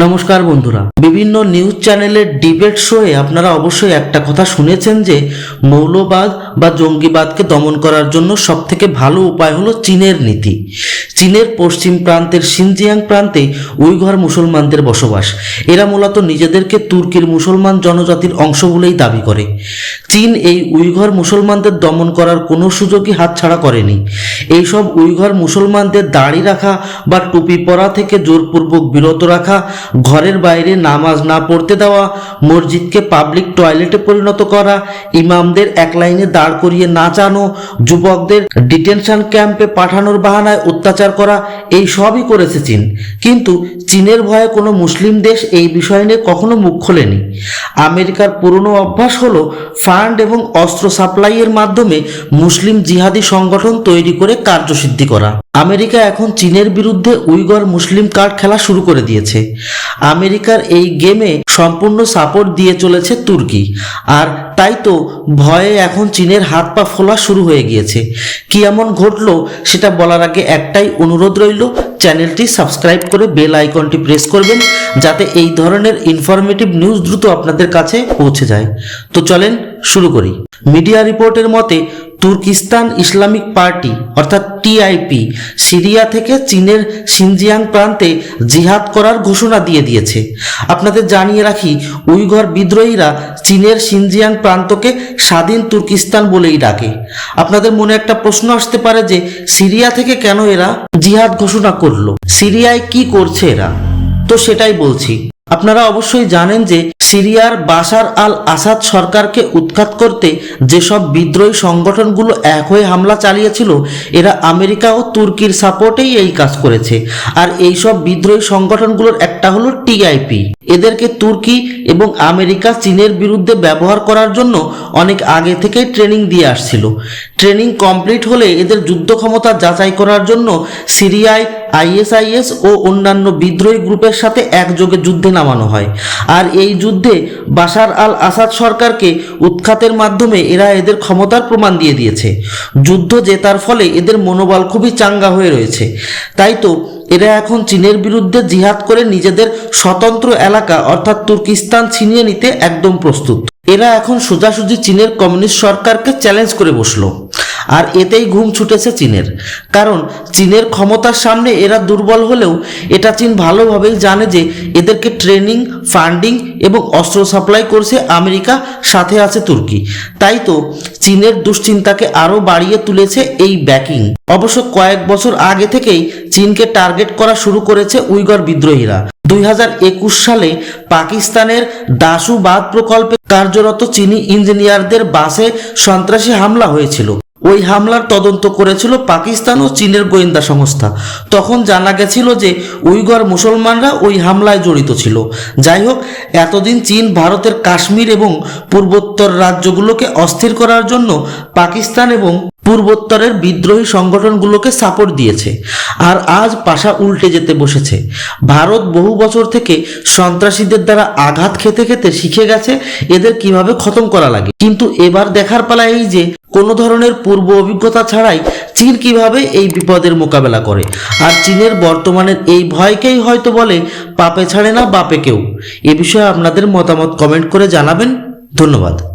নমস্কার বন্ধুরা। বিভিন্ন নিউজ চ্যানেলের ডিবেট শোয়ে আপনারা অবশ্যই একটা কথা শুনেছেন যে, মৌলবাদ বা জঙ্গিবাদকে দমন করার জন্য সবথেকে ভালো উপায় হলো চীনের নীতি। চীনের পশ্চিম প্রান্তের সিনজিয়াং প্রান্তে উইঘর মুসলমানদের বসবাস। এরা মূলত নিজেদেরকে তুর্কির মুসলমান জনজাতির অংশ বলেই দাবি করে। চীন এই উইঘর মুসলমানদের দমন করার কোনো সুযোগই হাতছাড়া করেনি। এইসব উইঘর মুসলমানদের দাড়ি রাখা বা টুপি পরা থেকে জোরপূর্বক বিরত রাখা ঘরের বাইরে নামাজ না পড়তে দেওয়া, মসজিদকে পাবলিক টয়লেটে পরিণত করা, ইমামদের এক লাইনে দাঁড় করিয়ে নাচানো যুবকদের ডিটেনশন ক্যাম্পে পাঠানোর বাহানায় অত্যাচার করা, এই সবই করেছে চীন। কিন্তু চীনের ভয়ে কোনো মুসলিম দেশ এই বিষয় নিয়ে কখনো মুখ খোলেনি। আমেরিকার পুরনো অভ্যাস হলো ফান্ড এবং অস্ত্র সাপ্লাইয়ের মাধ্যমে মুসলিম জিহাদি সংগঠন তৈরি করে কার্যসিদ্ধি করা। আমেরিকা এখন চীনের বিরুদ্ধে উইগর মুসলিম কার্ড খেলা শুরু করে দিয়েছে। আমেরিকার এই গেমে সম্পূর্ণ সাপোর্ট দিয়ে চলেছে তুর্কি। আর তাই তো ভয়ে এখন চীনের হাত পা ফোলা শুরু হয়ে গিয়েছে। কি এমন ঘটলো সেটা বলার আগে একটাই অনুরোধ রইল, চ্যানেলটি সাবস্ক্রাইব করে বেল আইকনটি প্রেস করবেন, যাতে এই ধরনের ইনফরমেটিভ নিউজ দ্রুত আপনাদের কাছে পৌঁছে যায়। তো চলেন শুরু করি। মিডিয়া রিপোর্টের মতে তুর্কিস্তান ইসলামিক পার্টি, অর্থাৎ টিআইপি, সিরিয়া থেকে চীনের সিনজিয়াং প্রান্তে জিহাদ করার ঘোষণা দিয়ে দিয়েছে। আপনাদের জানিয়ে রাখি, উইঘর বিদ্রোহীরা চীনের সিনজিয়াং প্রান্তকে স্বাধীন তুর্কিস্তান বলেই ডাকে। আপনাদের মনে একটা প্রশ্ন আসতে পারে যে, সিরিয়া থেকে কেন এরা জিহাদ ঘোষণা করল? সিরিয়ায় কি করছে এরা? তো সেটাই বলছি। আপনারা অবশ্যই জানেন যে সিরিয়ার বাশার আল আসাদ সরকারকে উৎখাত করতে যেসব বিদ্রোহী সংগঠনগুলো এক হয়ে হামলা চালিয়েছিল, এরা আমেরিকা ও তুর্কির সাপোর্টেই এই কাজ করেছে। আর এই সব বিদ্রোহী সংগঠনগুলোর একটা হলো টিআইপি। এদেরকে তুর্কি এবং আমেরিকা চীনের বিরুদ্ধে ব্যবহার করার জন্য অনেক আগে থেকেই ট্রেনিং দিয়ে আসছিল। ট্রেনিং কমপ্লিট হলে এদের যুদ্ধ ক্ষমতা যাচাই করার জন্য সিরিয়ায় আইএসআইএস ও অন্যান্য বিদ্রোহী গ্রুপের সাথে একযোগে যুদ্ধে নামানো হয়। আর এই যুদ্ধে বাশার আল আসাদ সরকারকে উৎখাতের মাধ্যমে এরা এদের ক্ষমতার প্রমাণ দিয়ে দিয়েছে। যুদ্ধ জেতার ফলে এদের মনোবল খুবই চাঙ্গা হয়ে রয়েছে। তাই তো এরা এখন চীনের বিরুদ্ধে জিহাদ করে নিজেদের স্বতন্ত্র এলাকা, অর্থাৎ তুর্কিস্তান, ছিনিয়ে নিতে একদম প্রস্তুত। এরা এখন সোজাসুজি চীনের কমিউনিস্ট সরকারকে চ্যালেঞ্জ করে বসল। আর এতেই ঘুম ছুটেছে চীনের। কারণ চীনের ক্ষমতার সামনে এরা দুর্বল হলেও এটা চীন ভালোভাবেই জানে যে এদেরকে ট্রেনিং, ফান্ডিং এবং অস্ত্র সাপ্লাই করছে আমেরিকা, সাথে আছে তুর্কি। তাই তো চীনের দুশ্চিন্তাকে আরও বাড়িয়ে তুলেছে এই ব্যাকিং। অবশ্য কয়েক বছর আগে থেকেই চীনকে টার্গেট করা শুরু করেছে উইগর বিদ্রোহীরা। দুই হাজার একুশ সালে পাকিস্তানের দাসুবাদ প্রকল্পে কার্যরত চীনি ইঞ্জিনিয়ারদের বাসে সন্ত্রাসী হামলা হয়েছিল। ওই হামলার তদন্ত করেছিল পাকিস্তান ও চীনের গোয়েন্দা সংস্থা। তখন জানা গেছিল যে উইগর মুসলমানরা ওই হামলায় জড়িত ছিল। যাই হোক, এতদিন চীন ভারতের কাশ্মীর এবং পূর্বোত্তর রাজ্যগুলোকে অস্থির করার জন্য পাকিস্তান এবং পূর্বোত্তরের বিদ্রোহী সংগঠনগুলোকে সাপোর্ট দিয়েছে। আর আজ পাশা উল্টে যেতে বসেছে। ভারত বহু বছর থেকে সন্ত্রাসীদের দ্বারা আঘাত খেতে খেতে শিখে গেছে, এদের কীভাবে খতম করা লাগে। কিন্তু এবার দেখার পালা এই যে কোনো ধরনের পূর্ব অভিজ্ঞতা ছাড়াই চীন কীভাবে এই বিপদের মোকাবেলা করে? আর চীনের বর্তমানের এই ভয়কেই হয়তো বলে পাপে ছাড়ে না বাপে কেউ। এ বিষয়ে আপনাদের মতামত কমেন্ট করে জানাবেন। ধন্যবাদ।